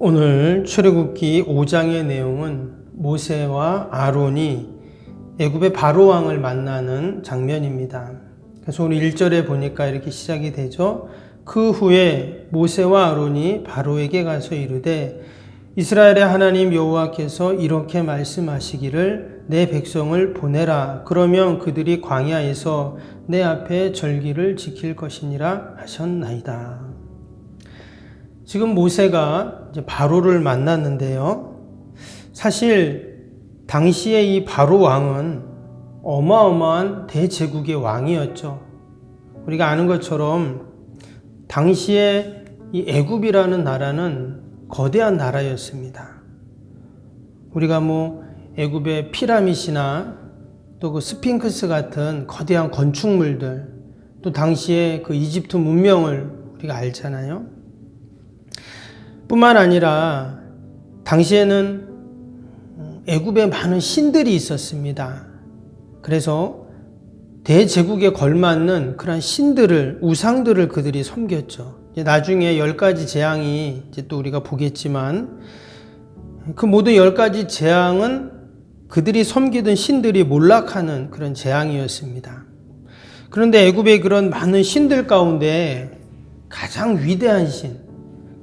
오늘 출애굽기 5장의 내용은 모세와 아론이 애굽의 바로 왕을 만나는 장면입니다. 그래서 오늘 1절에 보니까 이렇게 시작이 되죠. 그 후에 모세와 아론이 바로에게 가서 이르되 이스라엘의 하나님 여호와께서 이렇게 말씀하시기를 내 백성을 보내라 그러면 그들이 광야에서 내 앞에 절기를 지킬 것이니라 하셨나이다. 지금 모세가 이제 바로를 만났는데요. 사실 당시에 이 바로 왕은 어마어마한 대제국의 왕이었죠. 우리가 아는 것처럼 당시에 이 애굽이라는 나라는 거대한 나라였습니다. 우리가 뭐 애굽의 피라미드나 또 그 스핑크스 같은 거대한 건축물들 또 당시에 그 이집트 문명을 우리가 알잖아요. 뿐만 아니라 당시에는 애굽에 많은 신들이 있었습니다. 그래서 대제국에 걸맞는 그런 신들을 우상들을 그들이 섬겼죠. 나중에 열 가지 재앙이 이제 또 우리가 보겠지만 그 모든 열 가지 재앙은 그들이 섬기던 신들이 몰락하는 그런 재앙이었습니다. 그런데 애굽의 그런 많은 신들 가운데 가장 위대한 신,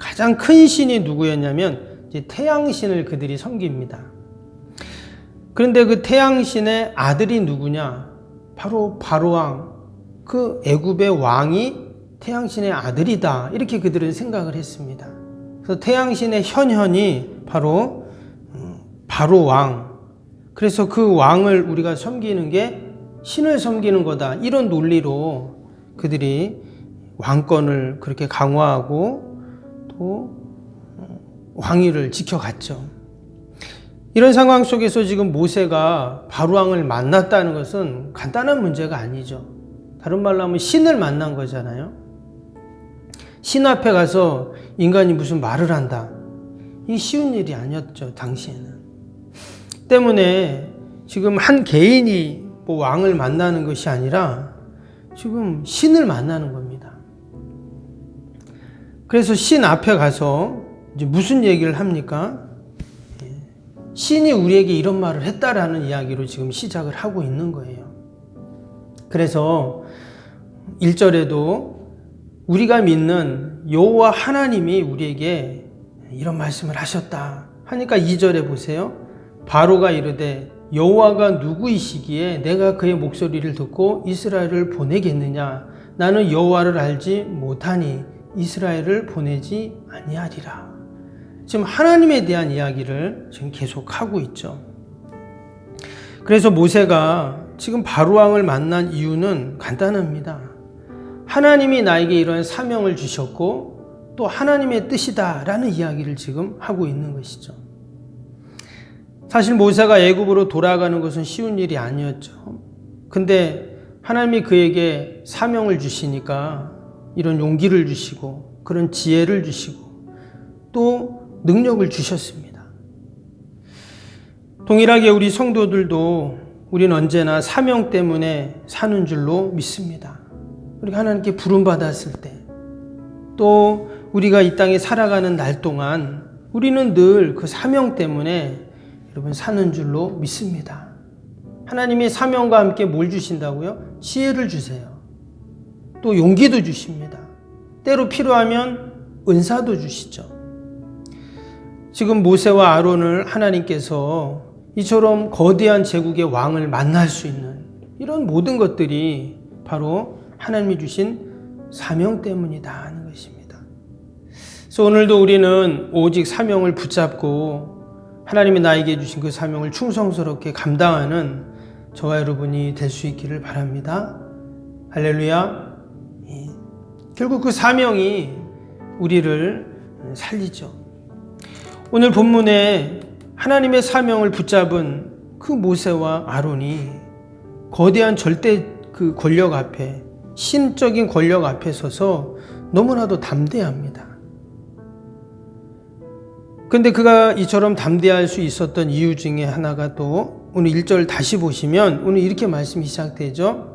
가장 큰 신이 누구였냐면 태양신을 그들이 섬깁니다. 그런데 그 태양신의 아들이 누구냐? 바로 바로왕, 그 애굽의 왕이 태양신의 아들이다. 이렇게 그들은 생각을 했습니다. 그래서 태양신의 현현이 바로 음, 바로 왕. 그래서 그 왕을 우리가 섬기는 게 신을 섬기는 거다. 이런 논리로 그들이 왕권을 그렇게 강화하고 또 어, 왕위를 지켜갔죠. 이런 상황 속에서 지금 모세가 바로왕을 만났다는 것은 간단한 문제가 아니죠. 다른 말로 하면 신을 만난 거잖아요. 신 앞에 가서 인간이 무슨 말을 한다. 이 쉬운 일이 아니었죠, 당시에는. 때문에 지금 한 개인이 뭐 왕을 만나는 것이 아니라 지금 신을 만나는 겁니다. 그래서 신 앞에 가서 이제 무슨 얘기를 합니까? 신이 우리에게 이런 말을 했다라는 이야기로 지금 시작을 하고 있는 거예요. 그래서 1절에도 우리가 믿는 여호와 하나님이 우리에게 이런 말씀을 하셨다 하니까 2절에 보세요. 바로가 이르되 여호와가 누구이시기에 내가 그의 목소리를 듣고 이스라엘을 보내겠느냐 나는 여호와를 알지 못하니 이스라엘을 보내지 아니하리라. 지금 하나님에 대한 이야기를 지금 계속 하고 있죠. 그래서 모세가 지금 바로왕을 만난 이유는 간단합니다. 하나님이 나에게 이런 사명을 주셨고 또 하나님의 뜻이다라는 이야기를 지금 하고 있는 것이죠. 사실 모세가 애굽으로 돌아가는 것은 쉬운 일이 아니었죠. 근데 하나님이 그에게 사명을 주시니까 이런 용기를 주시고 그런 지혜를 주시고 또 능력을 주셨습니다. 동일하게 우리 성도들도 우리는 언제나 사명 때문에 사는 줄로 믿습니다. 우리가 하나님께 부름받았을 때, 또 우리가 이 땅에 살아가는 날 동안 우리는 늘 그 사명 때문에 여러분 사는 줄로 믿습니다. 하나님이 사명과 함께 뭘 주신다고요? 지혜를 주세요. 또 용기도 주십니다. 때로 필요하면 은사도 주시죠. 지금 모세와 아론을 하나님께서 이처럼 거대한 제국의 왕을 만날 수 있는 이런 모든 것들이 바로 하나님이 주신 사명 때문이다 하는 것입니다. 그래서 오늘도 우리는 오직 사명을 붙잡고 하나님이 나에게 주신 그 사명을 충성스럽게 감당하는 저와 여러분이 될 수 있기를 바랍니다. 할렐루야. 예. 결국 그 사명이 우리를 살리죠. 오늘 본문에 하나님의 사명을 붙잡은 그 모세와 아론이 거대한 절대 그 권력 앞에 신적인 권력 앞에 서서 너무나도 담대합니다. 근데 그가 이처럼 담대할 수 있었던 이유 중에 하나가 또 오늘 1절 다시 보시면 오늘 이렇게 말씀이 시작되죠.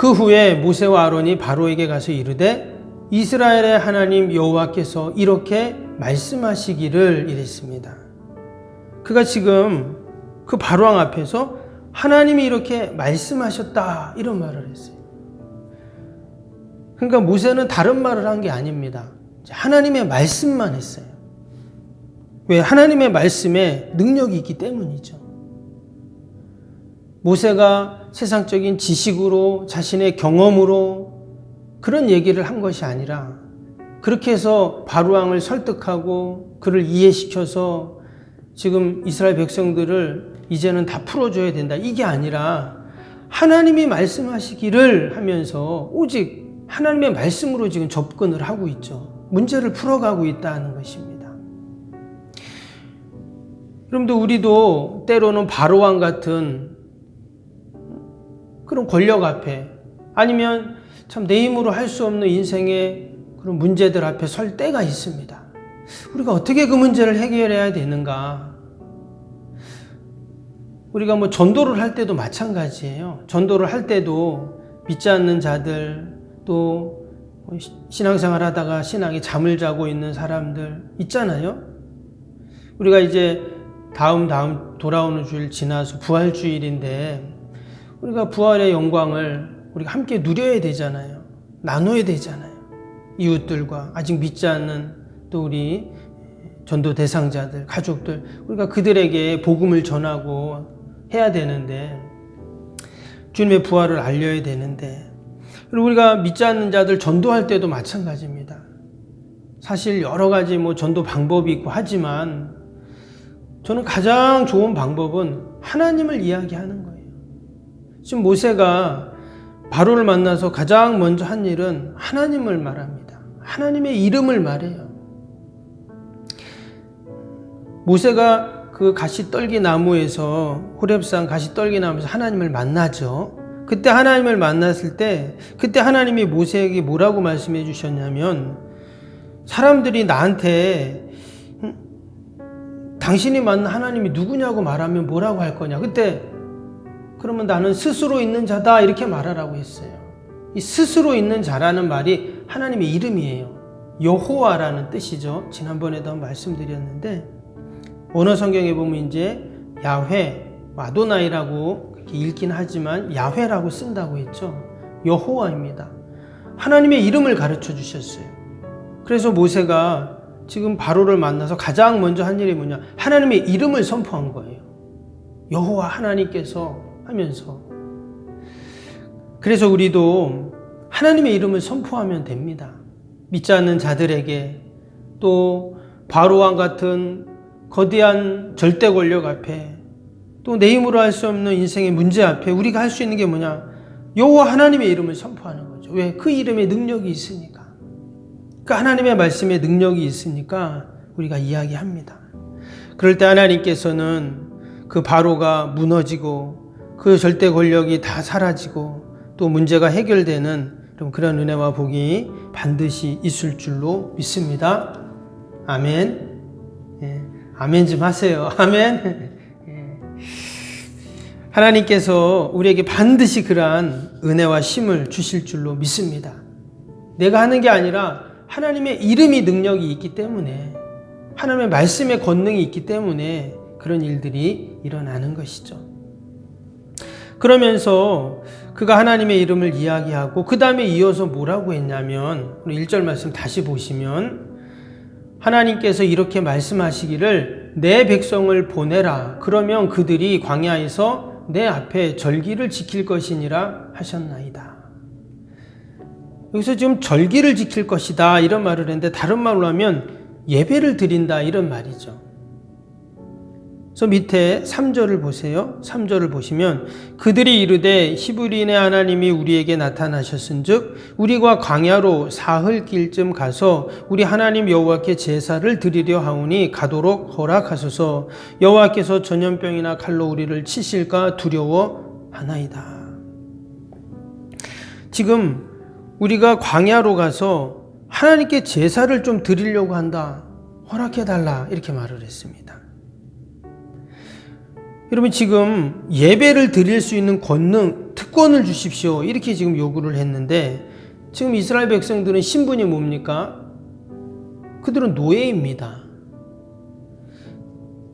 그 후에 모세와 아론이 바로에게 가서 이르되 이스라엘의 하나님 여호와께서 이렇게 말씀하시기를 이랬습니다. 그가 지금 그 바로왕 앞에서 하나님이 이렇게 말씀하셨다 이런 말을 했어요. 그러니까 모세는 다른 말을 한 게 아닙니다. 하나님의 말씀만 했어요. 왜? 하나님의 말씀에 능력이 있기 때문이죠. 모세가 세상적인 지식으로 자신의 경험으로 그런 얘기를 한 것이 아니라 그렇게 해서 바로왕을 설득하고 그를 이해시켜서 지금 이스라엘 백성들을 이제는 다 풀어줘야 된다. 이게 아니라 하나님이 말씀하시기를 하면서 오직 하나님의 말씀으로 지금 접근을 하고 있죠. 문제를 풀어가고 있다는 것입니다. 여러분들 우리도 때로는 바로왕 같은 그런 권력 앞에 아니면 참 내 힘으로 할 수 없는 인생의 그런 문제들 앞에 설 때가 있습니다. 우리가 어떻게 그 문제를 해결해야 되는가? 우리가 뭐 전도를 할 때도 마찬가지예요. 전도를 할 때도 믿지 않는 자들 또 신앙생활 하다가 신앙에 잠을 자고 있는 사람들 있잖아요. 우리가 이제 다음 다음 돌아오는 주일 지나서 부활 주일인데 우리가 부활의 영광을 우리가 함께 누려야 되잖아요. 나눠야 되잖아요. 이웃들과 아직 믿지 않는 또 우리 전도 대상자들, 가족들, 우리가 그들에게 복음을 전하고 해야 되는데, 주님의 부활을 알려야 되는데, 그리고 우리가 믿지 않는 자들 전도할 때도 마찬가지입니다. 사실 여러 가지 뭐 전도 방법이 있고 하지만, 저는 가장 좋은 방법은 하나님을 이야기하는 거예요. 지금 모세가 바로를 만나서 가장 먼저 한 일은 하나님을 말합니다. 하나님의 이름을 말해요. 모세가 그 가시떨기 나무에서 호렙산 가시떨기 나무에서 하나님을 만나죠. 그때 하나님을 만났을 때 그때 하나님이 모세에게 뭐라고 말씀해 주셨냐면 사람들이 나한테 음, 당신이 만난 하나님이 누구냐고 말하면 뭐라고 할 거냐. 그때 그러면 나는 스스로 있는 자다 이렇게 말하라고 했어요. 이 스스로 있는 자라는 말이 하나님의 이름이에요. 여호와라는 뜻이죠. 지난번에도 말씀드렸는데 언어 성경에 보면 이제 야훼, 아도나이라고 읽긴 하지만 야훼라고 쓴다고 했죠. 여호와입니다. 하나님의 이름을 가르쳐 주셨어요. 그래서 모세가 지금 바로를 만나서 가장 먼저 한 일이 뭐냐? 하나님의 이름을 선포한 거예요. 여호와 하나님께서 하면서 그래서 우리도 하나님의 이름을 선포하면 됩니다. 믿지 않는 자들에게 또 바로왕 같은 거대한 절대 권력 앞에 또 내 힘으로 할 수 없는 인생의 문제 앞에 우리가 할 수 있는 게 뭐냐? 여호와 하나님의 이름을 선포하는 거죠. 왜? 그 이름에 능력이 있으니까. 그 하나님의 말씀에 능력이 있으니까 우리가 이야기합니다. 그럴 때 하나님께서는 그 바로가 무너지고 그 절대 권력이 다 사라지고 또 문제가 해결되는 그런 은혜와 복이 반드시 있을 줄로 믿습니다. 아멘. 예, 아멘 좀 하세요. 아멘. 예. 하나님께서 우리에게 반드시 그러한 은혜와 힘을 주실 줄로 믿습니다. 내가 하는 게 아니라 하나님의 이름이 능력이 있기 때문에 하나님의 말씀의 권능이 있기 때문에 그런 일들이 일어나는 것이죠. 그러면서 그가 하나님의 이름을 이야기하고 그 다음에 이어서 뭐라고 했냐면 1절 말씀 다시 보시면 하나님께서 이렇게 말씀하시기를 내 백성을 보내라 그러면 그들이 광야에서 내 앞에 절기를 지킬 것이니라 하셨나이다. 여기서 지금 절기를 지킬 것이다 이런 말을 했는데 다른 말로 하면 예배를 드린다 이런 말이죠. 그래서 밑에 3절을 보세요. 3절을 보시면 그들이 이르되 히브리인의 하나님이 우리에게 나타나셨은즉 우리가 광야로 사흘 길쯤 가서 우리 하나님 여호와께 제사를 드리려 하오니 가도록 허락하소서 여호와께서 전염병이나 칼로 우리를 치실까 두려워하나이다. 지금 우리가 광야로 가서 하나님께 제사를 좀 드리려고 한다. 허락해 달라 이렇게 말을 했습니다. 여러분 지금 예배를 드릴 수 있는 권능, 특권을 주십시오. 이렇게 지금 요구를 했는데 지금 이스라엘 백성들은 신분이 뭡니까? 그들은 노예입니다.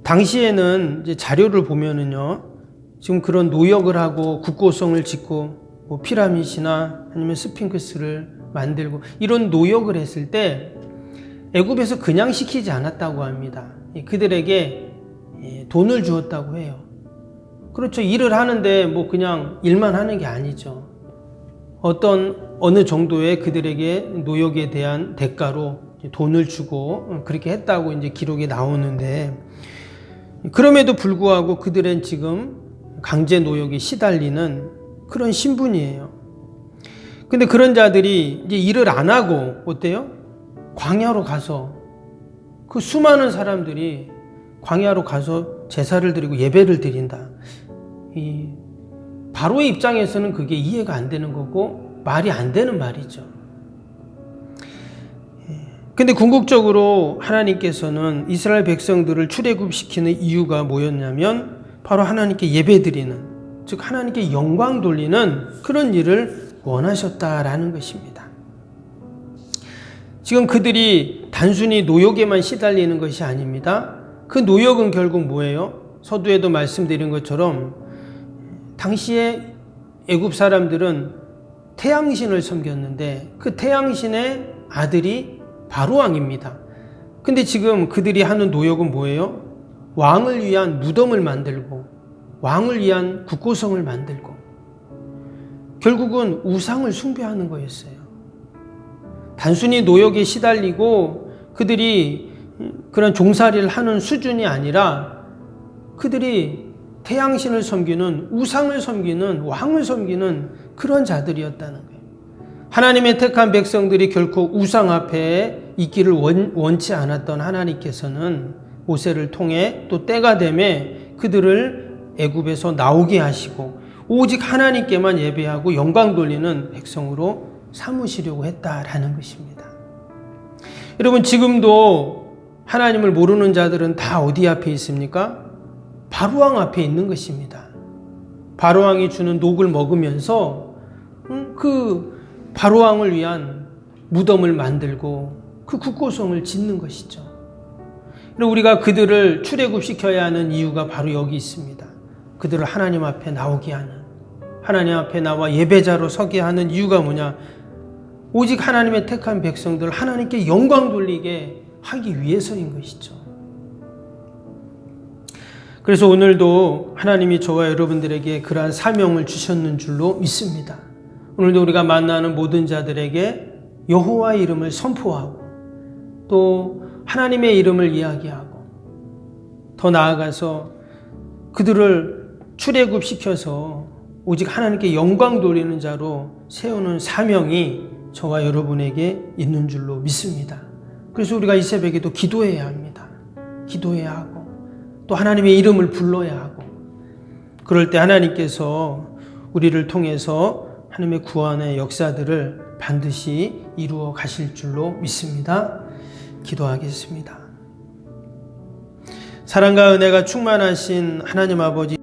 당시에는 자료를 보면은요, 지금 그런 노역을 하고 국고성을 짓고 뭐 피라미드나 아니면 스핑크스를 만들고 이런 노역을 했을 때 애굽에서 그냥 시키지 않았다고 합니다. 그들에게 예, 돈을 주었다고 해요. 그렇죠. 일을 하는데 뭐 그냥 일만 하는 게 아니죠. 어떤 어느 정도의 그들에게 노역에 대한 대가로 돈을 주고 그렇게 했다고 이제 기록에 나오는데 그럼에도 불구하고 그들은 지금 강제 노역에 시달리는 그런 신분이에요. 근데 그런 자들이 이제 일을 안 하고 어때요? 광야로 가서 그 수많은 사람들이 광야로 가서 제사를 드리고 예배를 드린다. 이 바로의 입장에서는 그게 이해가 안 되는 거고 말이 안 되는 말이죠. 예. 근데 궁극적으로 하나님께서는 이스라엘 백성들을 출애굽시키는 이유가 뭐였냐면 바로 하나님께 예배드리는 즉 하나님께 영광 돌리는 그런 일을 원하셨다라는 것입니다. 지금 그들이 단순히 노역에만 시달리는 것이 아닙니다. 그 노역은 결국 뭐예요? 서두에도 말씀드린 것처럼 당시에 애굽 사람들은 태양신을 섬겼는데 그 태양신의 아들이 바로 왕입니다. 근데 지금 그들이 하는 노역은 뭐예요? 왕을 위한 무덤을 만들고 왕을 위한 국고성을 만들고 결국은 우상을 숭배하는 거였어요. 단순히 노역에 시달리고 그들이 그런 종살이를 하는 수준이 아니라 그들이 태양신을 섬기는 우상을 섬기는 왕을 섬기는 그런 자들이었다는 거예요. 하나님의 택한 백성들이 결코 우상 앞에 있기를 원, 원치 않았던 하나님께서는 모세를 통해 또 때가 되매 그들을 애굽에서 나오게 하시고 오직 하나님께만 예배하고 영광 돌리는 백성으로 삼으시려고 했다라는 것입니다. 여러분 지금도 하나님을 모르는 자들은 다 어디 앞에 있습니까? 바로왕 앞에 있는 것입니다. 바로왕이 주는 녹을 먹으면서 그 바로왕을 위한 무덤을 만들고 그 국고성을 짓는 것이죠. 우리가 그들을 출애굽시켜야 하는 이유가 바로 여기 있습니다. 그들을 하나님 앞에 나오게 하는 하나님 앞에 나와 예배자로 서게 하는 이유가 뭐냐? 오직 하나님의 택한 백성들 하나님께 영광 돌리게 하기 위해서인 것이죠. 그래서 오늘도 하나님이 저와 여러분들에게 그러한 사명을 주셨는 줄로 믿습니다. 오늘도 우리가 만나는 모든 자들에게 여호와 이름을 선포하고 또 하나님의 이름을 이야기하고 더 나아가서 그들을 출애굽시켜서 오직 하나님께 영광 돌리는 자로 세우는 사명이 저와 여러분에게 있는 줄로 믿습니다. 그래서 우리가 이 새벽에도 기도해야 합니다. 기도해야 하고 또 하나님의 이름을 불러야 하고 그럴 때 하나님께서 우리를 통해서 하나님의 구원의 역사들을 반드시 이루어 가실 줄로 믿습니다. 기도하겠습니다. 사랑과 은혜가 충만하신 하나님 아버지